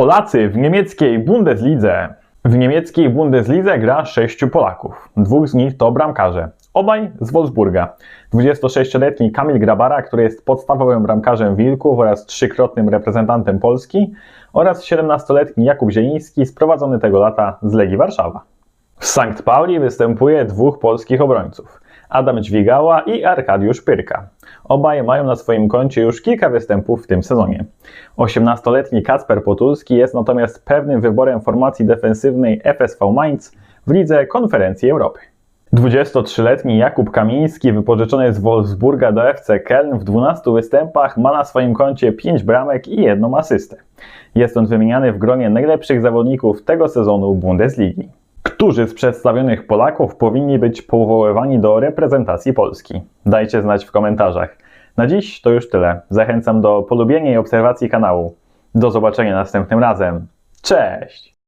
Polacy w niemieckiej Bundeslidze. W niemieckiej Bundeslidze gra sześciu Polaków. Dwóch z nich to bramkarze. Obaj z Wolfsburga. 26-letni Kamil Grabara, który jest podstawowym bramkarzem Wilków oraz trzykrotnym reprezentantem Polski oraz 17-letni Jakub Zieliński sprowadzony tego lata z Legii Warszawa. W Sankt Pauli występuje dwóch polskich obrońców. Adam Dźwigała i Arkadiusz Pyrka. Obaj mają na swoim koncie już kilka występów w tym sezonie. 18-letni Kacper Potulski jest natomiast pewnym wyborem formacji defensywnej FSV Mainz w lidze Konferencji Europy. 23-letni Jakub Kamiński, wypożyczony z Wolfsburga do FC Köln w 12 występach, ma na swoim koncie 5 bramek i jedną asystę. Jest on wymieniany w gronie najlepszych zawodników tego sezonu Bundesligi. Którzy z przedstawionych Polaków powinni być powoływani do reprezentacji Polski? Dajcie znać w komentarzach. Na dziś to już tyle. Zachęcam do polubienia i obserwacji kanału. Do zobaczenia następnym razem. Cześć!